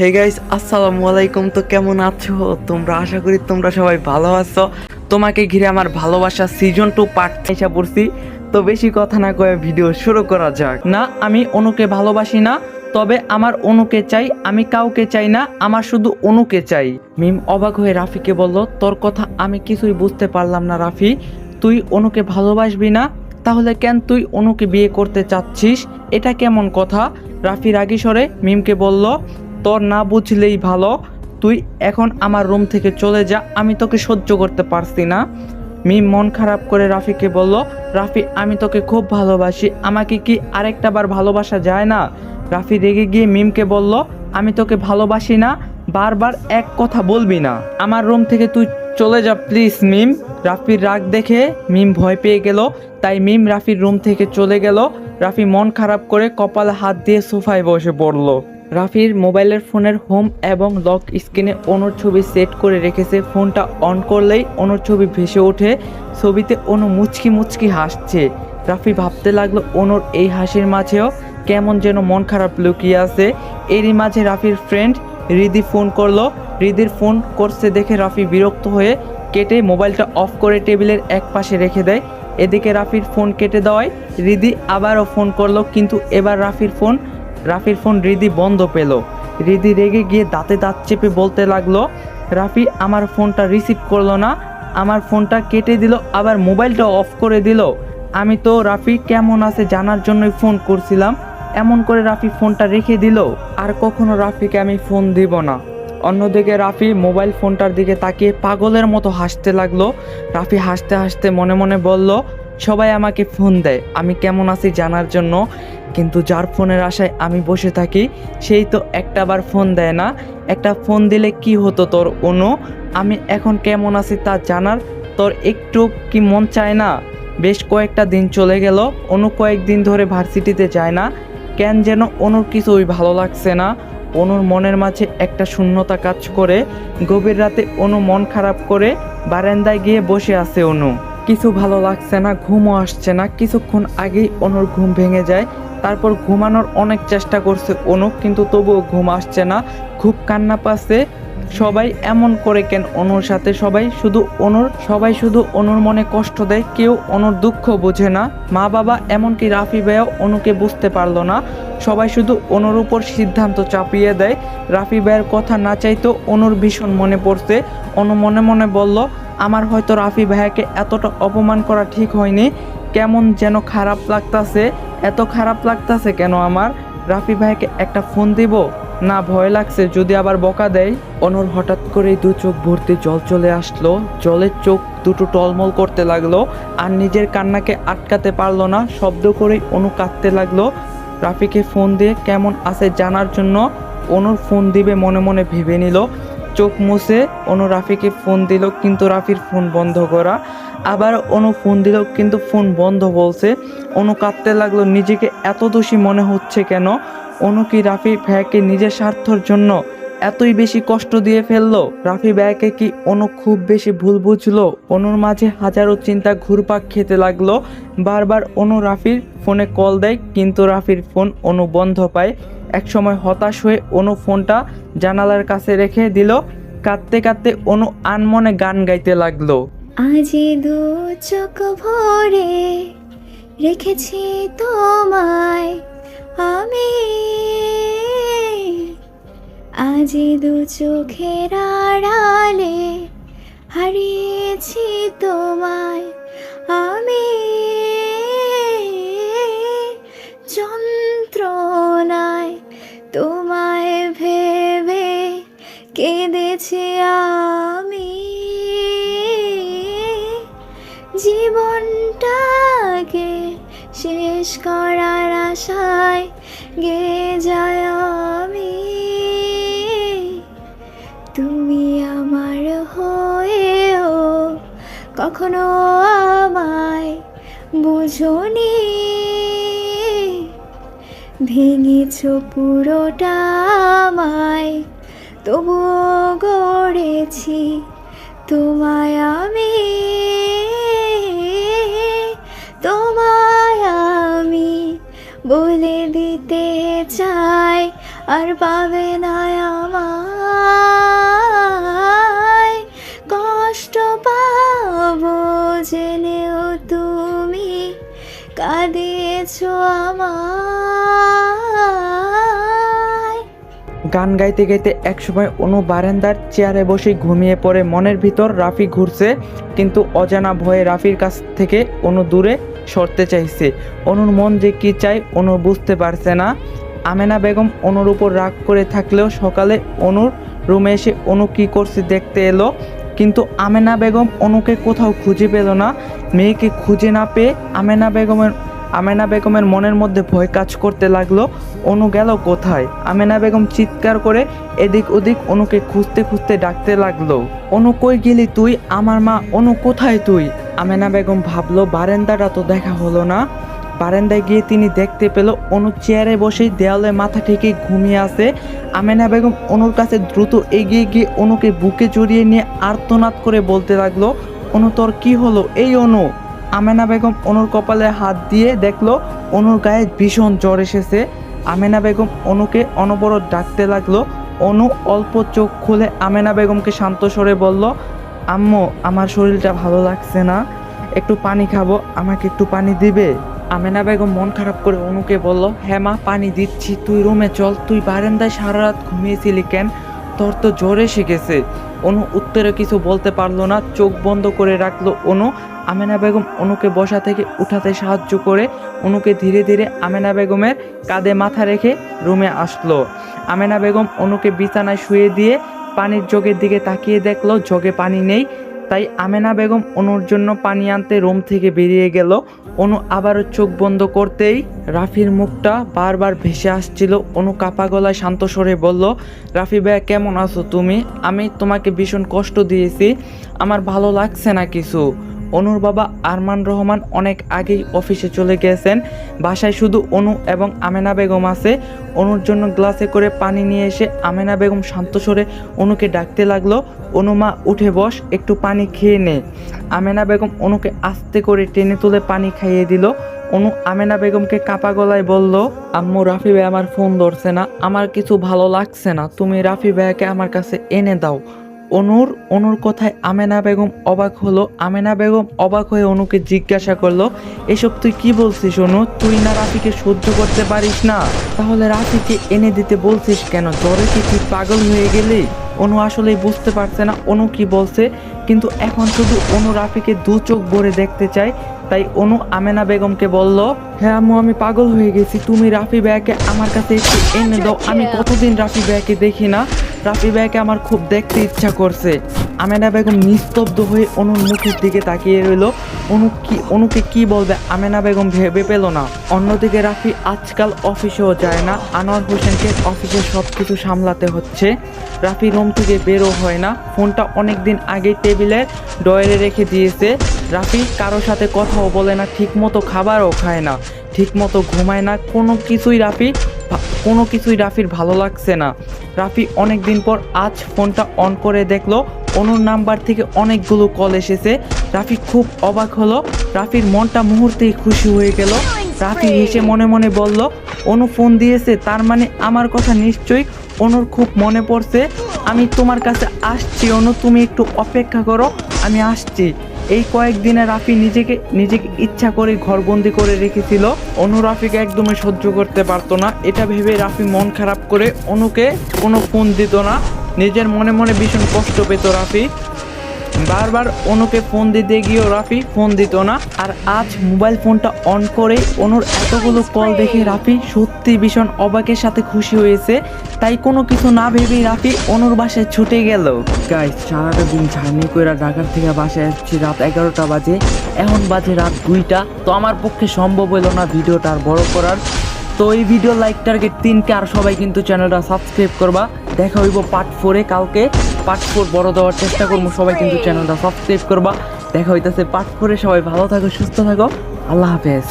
Hey guys আসসালামু আলাইকুম। তো কেমন আছো? তোমরা আশা করি তোমরা সবাই ভালো আছো। তোমাকে ঘিরে আমার ভালোবাসা সিজন টু পার্ট এসে পড়ছি। তো বেশি কথা না কয়ে ভিডিও শুরু করা যাক। না, আমি অনুকে ভালোবাসি না, তবে আমার অনুকে চাই, আমি কাউকে চাই না, আমার শুধু অনুকে চাই। মিম অবাক হয়ে রাফিকে বলল, তোর কথা আমি কিছুই বুঝতে পারলাম না রাফি। তুই অনুকে ভালোবাসবি না? তাহলে কেন তুই অনুকে বিয়ে করতে চাচ্ছিস? এটা কেমন কথা? রাফি রাগি স্বরে মিমকে বলল তোর না বুঝলেই ভালো। তুই এখন আমার রুম থেকে চলে যা, আমি তোকে সহ্য করতে পারছি না। মিম মন খারাপ করে রাফিকে বলল, রাফি, আমি তোকে খুব ভালোবাসি। আমাকে কি আরেকটা বার ভালোবাসা যায় না? রাফি রেগে গিয়ে মিমকে বলল, আমি তোকে ভালোবাসি না, বারবার এক কথা বলবি না। আমার রুম থেকে তুই চলে যা প্লিজ, মিম। রাফির রাগ দেখে মিম ভয় পেয়ে গেল, তাই মিম রাফির রুম থেকে চলে গেল। রাফি মন খারাপ করে কপালে হাত দিয়ে সোফায় বসে পড়ল। রাফির মোবাইলের ফোনের হোম এবং লক স্ক্রিনে অনুর ছবি সেট করে রেখেছে। ফোনটা অন করলেই অনুর ছবি ভেসে ওঠে। ছবিতে অনু মুচকি মুচকি হাসছে। রাফি ভাবতে লাগল, অনুর এই হাসির মাঝেও কেমন যেন মন খারাপ লুকিয়ে আছে। এরই মাঝে রাফির ফ্রেন্ড রিদি ফোন করল। রিদির ফোন করছে দেখে রাফি বিরক্ত হয়ে কেটে মোবাইলটা অফ করে টেবিলের এক পাশে রেখে দেয়। এদিকে রাফির ফোন কেটে দেওয়ায় রিদি আবারও ফোন করল, কিন্তু এবার রাফির ফোন রাফির ফোন রিদি বন্ধ পেল। রিদি রেগে গিয়ে দাঁতে দাঁত চেপে বলতে লাগল, রাফি, আমার ফোনটা রিসিভ করল না। আমার ফোনটা কেটে দিল, আবার মোবাইলটা অফ করে দিল। আমি তো, রাফি, কেমন আছে জানার জন্যই ফোন করছিলাম। এমন করে রাফি ফোনটা রেখে দিল। আর কখনো রাফিকে আমি ফোন দিব না। অন্যদিকে রাফি মোবাইল ফোনটার দিকে তাকিয়ে পাগলের মতো হাসতে লাগল। রাফি হাসতে হাসতে মনে মনে বলল সবাই আমাকে ফোন দেয়, আমি কেমন আছি জানার জন্য। কিন্তু যার ফোনের আশায় আমি বসে থাকি, সেই তো একটাবার ফোন দেয় না। একটা ফোন দিলে কি হতো তোর, অনু? আমি এখন কেমন আছি তা জানার তোর একটু কি মন চায় না? বেশ কয়েকটা দিন চলে গেল, অনু কয়েকদিন ধরে ভার্সিটিতে যায় না। কেন যেন অনুর কিছুই ভালো লাগছে না। অনুর মনের মাঝে একটা শূন্যতা কাজ করে। গভীর রাতে অনু মন খারাপ করে বারান্দায় গিয়ে বসে আছে অনু। কিছু ভালো লাগছে না, ঘুমও আসছে না। কিছুক্ষণ আগেই অনুর ঘুম ভেঙে যায়। তারপর ঘুমানোর অনেক চেষ্টা করছে অনু, কিন্তু তবুও ঘুম আসছে না। খুব কান্না পাচ্ছে। সবাই এমন করে কেন অনুর সাথে সবাই শুধু অনুর সবাই শুধু অনুর মনে কষ্ট দেয়, কেউ অনুর দুঃখ বোঝে না। মা বাবা এমনকি রাফি ভাইও অনুকে বুঝতে পারল না। সবাই শুধু অনুর উপর সিদ্ধান্ত চাপিয়ে দেয়। রাফি ভাইয়ের কথা না চাইতেও অনুর ভীষণ মনে পড়ছে। অনু মনে মনে বলল, আমার হয়তো রাফি ভাইয়াকে এতটা অপমান করা ঠিক হয়নি। কেমন যেন খারাপ লাগতাছে। এত খারাপ লাগতাছে কেন আমার? রাফি ভাইকে একটা ফোন দিব? না ভয় লাগছে, যদি আবার বকা দেয়। অনুর হঠাৎ করে দু চোখ ভর্তি জল চলে আসলো। জলের চোখ দুটো টলমল করতে লাগল, আর নিজের কান্নাকে আটকাতে পারল না। শব্দ করেই অনু কাঁদতে লাগল। রাফিকে ফোন দিয়ে কেমন আছে জানার জন্য অনুর ফোন দিবে মনে মনে ভেবে নিল। চোখ মুছে অনু রাফিকে ফোন দিল, কিন্তু রাফির ফোন বন্ধ করা। আবার অনু ফোন দিল কিন্তু ফোন বন্ধ বলছে। অনু কাঁদতে লাগল, নিজেকে এত দোষী মনে হচ্ছে কেন? অনু কি রাফি ভাইয়াকে নিজের স্বার্থর জন্য এতই বেশি কষ্ট দিয়ে ফেলল? রাফি ভাইয়াকে কি অনু খুব বেশি ভুল বুঝলো? অনুর মাঝে হাজারো চিন্তা ঘুরপাক খেতে লাগল। বারবার অনু রাফির ফোনে কল দেয়, কিন্তু রাফির ফোন অনু বন্ধ পায়। একসময় হতাশ হয়ে অনু ফোনটা জানালার কাছে রেখে দিল। কাঁদতে কাঁদতে অনু আনমনে গান গাইতে লাগল। আজি দু চোখ ভরে রেখেছি তোমায় আমি। আজি দু চোখের আড়ালে হারিয়েছি তোমায় আমি। যন্ত্রণায় তোমায় ভেবে কেঁদেছি আমি। জীবনটাকে শেষ করার আশায় গে যায় আমি। তুমি আমার হয়েও কখনো আমায় বুঝনি। ভেঙেছ পুরোটা আমায়, তবুও গড়েছি তোমায় আমি। আর পাবে না আমায়। কষ্ট পাব জেনেও তুমি কাঁদিয়েছ আমায়। গান গাইতে গাইতে একসময় অনু বারান্দার চেয়ারে বসে ঘুমিয়ে পড়ে মনের ভিতর রাফি ঘুরছে, কিন্তু অজানা ভয়ে রাফির কাছ থেকে অনু দূরে সরতে চাইছে। অনুর মন যে কি চাই অনু বুঝতে পারছে না। আমেনা বেগম অনুর উপর রাগ করে থাকলেও সকালে অনুর রুমে এসে অনু কি করছে দেখতে এলো, কিন্তু আমেনা বেগম অনুকে কোথাও খুঁজে পেল না। মেয়েকে খুঁজে না পেয়ে আমেনা বেগমের আমেনা বেগমের মনের মধ্যে ভয় কাজ করতে লাগল, অনু গেল কোথায়? আমেনা বেগম চিৎকার করে এদিক ওদিক অনুকে খুঁজতে খুঁজতে ডাকতে লাগল। অনু কই গেলি তুই? আমার মা, অনু কোথায় তুই? আমেনা বেগম ভাবলো, বারেন্দাটা তো দেখা হলো না। বারান্দায় গিয়ে তিনি দেখতে পেল অনু চেয়ারে বসেই দেওয়ালে মাথা ঠেকে ঘুমিয়ে আছে। আমেনা বেগম অনুর কাছে দ্রুত এগিয়ে গিয়ে অনুকে বুকে জড়িয়ে নিয়ে আর্তনাদ করে বলতে লাগল, অনু, তোর কী হলো? এই অনু! আমেনা বেগম অনুর কপালে হাত দিয়ে দেখল, অনুর গায়ে ভীষণ জ্বর এসেছে। আমেনা বেগম অনুকে অনবরত ডাকতে লাগল। অনু অল্প চোখ খুলে আমেনা বেগমকে শান্ত স্বরে বলল, আম্মু, আমার শরীরটা ভালো লাগছে না। একটু পানি খাব, আমাকে একটু পানি দিবে? আমেনা বেগম মন খারাপ করে অনুকে বলল হ্যাঁ মা, পানি দিচ্ছি, তুই রুমে চল, তুই বারান্দায় সারা রাত ঘুমিয়েছিলি কেন? তোর তো জ্বর এসে গেছে। অনু উত্তরে কিছু বলতে পারল না, চোখ বন্ধ করে রাখল অনু। আমেনা বেগম অনুকে বসা থেকে উঠাতে সাহায্য করে অনুকে ধীরে ধীরে আমেনা বেগমের কাঁধে মাথা রেখে রুমে আসলো। আমেনা বেগম অনুকে বিছানায় শুয়ে দিয়ে পানির জগের দিকে তাকিয়ে দেখল, জগে পানি নেই। তাই আমেনা বেগম অনুর জন্য পানি আনতে রুম থেকে বেরিয়ে গেল। অনু আবারও চোখ বন্ধ করতেই রাফির মুখটা বারবার ভেসে আসছিল। অনু কাপা গলায় শান্ত স্বরে বলল, রাফি ভাইয়া, কেমন আছো তুমি? আমি তোমাকে ভীষণ কষ্ট দিয়েছি। আমার ভালো লাগছে না কিছু। অনুর বাবা আরমান রহমান অনেক আগেই অফিসে চলে গেছেন। বাসায় শুধু অনু এবং আমেনা বেগম আছে। অনুর জন্য গ্লাসে করে পানি নিয়ে এসে আমেনা বেগম শান্ত স্বরে অনুকে ডাকতে লাগল অনুমা উঠে বস, একটু পানি খেয়ে নে। আমেনা বেগম অনুকে আস্তে করে টেনে তুলে পানি খাইয়ে দিল। অনু আমেনা বেগমকে কাপা গলায় বলল, আম্মু, রাফি ভাই আমার ফোন ধরছে না। আমার কিছু ভালো লাগছে না। তুমি রাফি ভাইয়াকে আমার কাছে এনে দাও। অনুর অনুর কথায় আমেনা বেগম অবাক হলো। আমেনা বেগম অবাক হয়ে অনুকে জিজ্ঞাসা করল, এসব তুই কি বলছিস অনু? তুই না রাফিকে সহ্য করতে পারিস না? তাহলে রাফিকে এনে দিতে বলছিস কেন? জ্বরে কি তুই পাগল হয়ে গেলি? অনু আসলেই বুঝতে পারছে না, অনু কি বলছে। কিন্তু এখন শুধু অনু রাফিকে দু চোখ ভরে দেখতে চায়। তাই অনু আমেনা বেগমকে বলল হ্যাঁ আম্মু, আমি পাগল হয়ে গেছি। তুমি রাফি ভাইয়াকে আমার কাছে একটু এনে দাও। আমি কতদিন রাফি ভাইয়াকে দেখি না। রাফি ভাইয়াকে আমার খুব দেখতে ইচ্ছা করছে। আমেনা বেগম নিস্তব্ধ হয়ে অনুর মুখের দিকে তাকিয়ে রইল। অনু কি, অনুকে কি বলবে আমেনা বেগম ভেবে পেল না। অন্যদিকে রাফি আজকাল অফিসেও যায় না। আনোয়ার হোসেনকে অফিসে সব কিছু সামলাতে হচ্ছে। রাফি রুম থেকে বেরো হয় না। ফোনটা অনেক দিন আগেই টেবিলের ডয়ারে রেখে দিয়েছে। রাফি কারোর সাথে কথাও বলে না ঠিকমতো খাবারও খায় না ঠিকমতো ঘুমায় না। কোনো কিছুই রাফি কোনো কিছুই রাফির ভালো লাগছে না। রাফি অনেক দিন পর আজ ফোনটা অন করে দেখল অনুর নাম্বার থেকে অনেকগুলো কল এসেছে। রাফি খুব অবাক হলো রাফির মনটা মুহূর্তেই খুশি হয়ে গেল। রাফি হেসে মনে মনে বলল অনু ফোন দিয়েছে, তার মানে আমার কথা নিশ্চয়ই অনুর খুব মনে পড়ছে। আমি তোমার কাছে আসছি, অনু, তুমি একটু অপেক্ষা করো, আমি আসছি। এই কয়েকদিনে রাফি নিজেকে নিজেকে ইচ্ছা করে ঘরবন্দি করে রেখেছিল। অনু রাফিকে একদমই সহ্য করতে পারতো না। এটা ভেবে রাফি মন খারাপ করে অনুকে কোনো ফোন দিত না। নিজের মনে মনে ভীষণ কষ্ট পেত রাফি। বারবার অনুকে ফোন দিতে গিয়েও রাফি ফোন দিত না। আর আজ মোবাইল ফোনটা অন করে অনুর এতগুলো কল দেখে রাফি সত্যি ভীষণ অবাকের সাথে খুশি হয়েছে। তাই কোনো কিছু না ভেবেই রাফি অনুর বাসায় ছুটে গেল। গাইস সারাটা দিন জার্নি করে ঢাকার থেকে বাসায় আসছি রাত এগারোটা বাজে। এখন বাজে রাত দুইটা। তো আমার পক্ষে সম্ভব হলো না ভিডিওটা আর বড় করার। তো এই ভিডিও লাইক টার্গেট তিনকে আর সবাই কিন্তু চ্যানেলটা সাবস্ক্রাইব করবা। দেখা হইব পার্ট ফোরে কালকে। পার্ট ফোর বড় দেওয়ার চেষ্টা করব। সবাই কিন্তু চ্যানেলটা সাবস্ক্রাইব করবা। দেখা হইতেছে পার্ট ফোরে সবাই ভালো থাকো, সুস্থ থাকো। আল্লাহ হাফেজ।